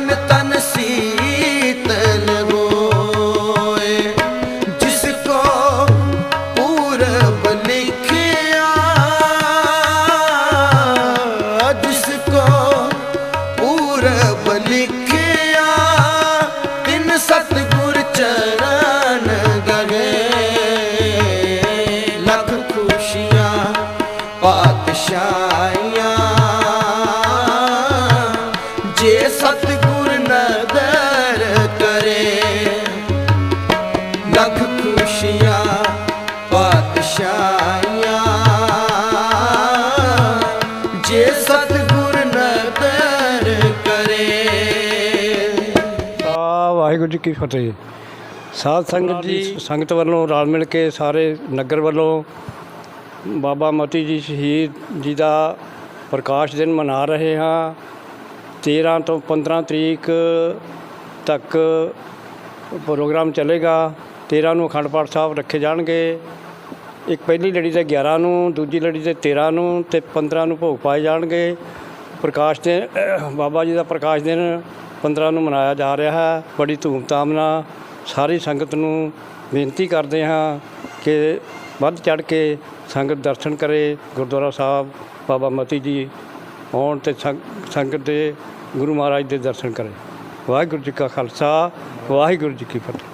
ਮੇਰਾ ਤਨ ਸੀਤਲ ਹੋਏ ਜਿਸ ਕੋ ਪੂਰਬ ਲਿਖਿਆ ਜਿਸ ਕੋ ਪਾਤਸ਼ਾਹੀਆਂ ਜੇ ਸਤਿਗੁਰ ਨਦਰ ਕਰੇ। ਆ ਵਾਹਿਗੁਰੂ ਜੀ ਕੀ ਫਤਿਹ। ਸਾਧ ਸੰਗਤ ਜੀ ਸੰਗਤ ਵੱਲੋਂ ਰਲ ਮਿਲ ਕੇ ਸਾਰੇ ਨਗਰ ਵੱਲੋਂ ਬਾਬਾ ਮਤੀ ਜੀ ਸ਼ਹੀਦ ਜੀ ਦਾ ਪ੍ਰਕਾਸ਼ ਦਿਨ ਮਨਾ ਰਹੇ ਹਾਂ। 13 ਤੋਂ 15 ਤਰੀਕ ਤੱਕ ਪ੍ਰੋਗਰਾਮ ਚੱਲੇਗਾ। 13 ਨੂੰ ਅਖੰਡ ਪਾਠ ਸਾਹਿਬ ਰੱਖੇ ਜਾਣਗੇ। ਇੱਕ ਪਹਿਲੀ ਲੜੀ ਤੇ 11 ਨੂੰ, ਦੂਜੀ ਲੜੀ ਤੇ 13 ਨੂੰ ਤੇ 15 ਨੂੰ ਭੋਗ ਪਾਏ ਜਾਣਗੇ। ਪ੍ਰਕਾਸ਼ ਦੇ ਬਾਬਾ ਜੀ ਦਾ ਪ੍ਰਕਾਸ਼ ਦਿਨ 15 ਨੂੰ ਮਨਾਇਆ ਜਾ ਰਿਹਾ ਹੈ। ਬੜੀ ਧੂਮਧਾਮ ਨਾਲ ਸਾਰੀ ਸੰਗਤ ਨੂੰ ਬੇਨਤੀ ਕਰਦੇ ਹਾਂ ਕਿ ਵੱਧ ਚੜ ਕੇ ਸੰਗਤ ਦਰਸ਼ਨ ਕਰੇ। ਗੁਰਦੁਆਰਾ ਸਾਹਿਬ ਬਾਬਾ ਮਤੀ ਜੀ ਆਉਣ ਤੇ ਸੰਗਤ ਦੇ ਗੁਰੂ ਮਹਾਰਾਜ ਦੇ ਦਰਸ਼ਨ ਕਰੇ। ਵਾਹਿਗੁਰੂ ਜੀ ਕਾ ਖਾਲਸਾ, ਵਾਹਿਗੁਰੂ ਜੀ ਕੀ ਫਤਿਹ।